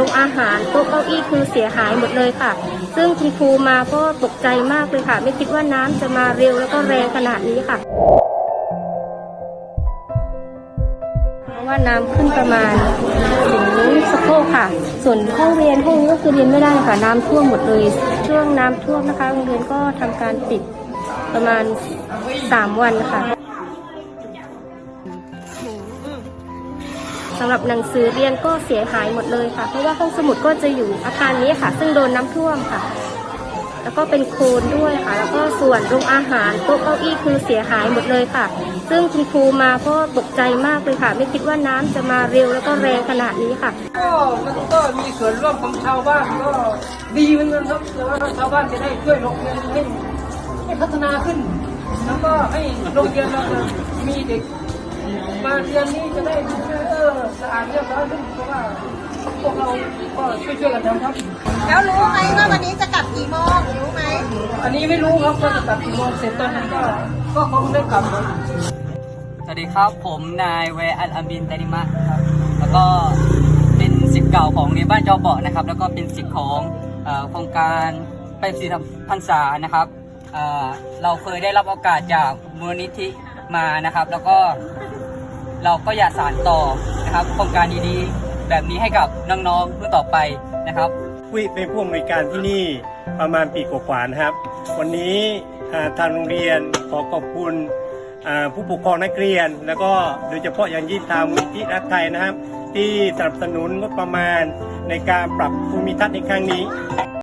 โรงอาหารโต๊ะเก้าอี้คือเสียหายหมดเลยค่ะ ซึ่งคุณครูมาก็ตกใจมากเลยค่ะ ไม่คิดว่าน้ำจะมาเร็วแล้วก็แรงขนาดนี้ค่ะว่าน้ำขึ้นประมาณถึงสะโพกค่ะ ส่วนห้องเรียนห้องนี้ก็คือเรียนไม่ได้ค่ะน้ำท่วมหมดเลย ช่วงน้ำท่วมนะคะโรงเรียนก็ทำการปิดประมาณ 3 วันค่ะ สำหรับหนังสือเรียนก็เสียหายหมดเลยค่ะ เพราะว่าห้องสมุดก็จะอยู่อาคารนี้ค่ะ ซึ่งโดนน้ำท่วมค่ะ แล้วก็เป็นโคลนด้วยค่ะ แล้วก็ส่วนโรงอาหารโต๊ะเก้าอี้คือเสียหายหมดเลยค่ะ ซึ่งคุณครูมาก็ตกใจมากเลยค่ะ ไม่คิดว่าน้ำจะมาเร็วแล้วก็แรงขนาดนี้ค่ะก็มันก็มีส่วนร่วมของชาวบ้านก็ดีเหมือนกันครับแต่ว่าชาวบ้านจะได้ช่วยโรงเรียนให้ให้พัฒนาขึ้น แล้วก็ให้โรงเรียนเรามีเด็กมาเรียนนี่จะได้ เออสะอาดเรียบร้อยขึ้นเพราะว่าพวกเราก็ช่วยๆกันทำครับ แล้วรู้ไหมว่าวันนี้จะกลับกี่โมงรู้ไหมอันนี้ไม่รู้ครับว่าจะกลับกี่โมงเสร็จตอนนั้นก็ก็คงได้กลับครับสวัสดีครับผมนายเวอันอัมบินตานิมะครับ แล้วก็เป็นสิทธิ์เก่าของโรงเรียนบ้านจอเบาะนะครับ แล้วก็เป็นสิทธิ์ของโครงการไปสีพรรษานะครับเอ่อเราเคยได้รับโอกาสจากมูลนิธิมานะครับ แล้วก็ เราก็อยากสานต่อนะครับโครงการดีๆแบบนี้ให้กับน้องๆรุ่นต่อไปนะครับผู้เป็นผู้อำนวยการที่นี่ประมาณปีกว่าๆนะครับ วันนี้ทางโรงเรียนขอขอบคุณผู้ปกครองนักเรียน แล้วก็โดยเฉพาะอย่างยิ่งทางมูลที่รักไทยนะครับ ที่สนับสนุนงบประมาณในการปรับภูมิทัศน์ในครั้งนี้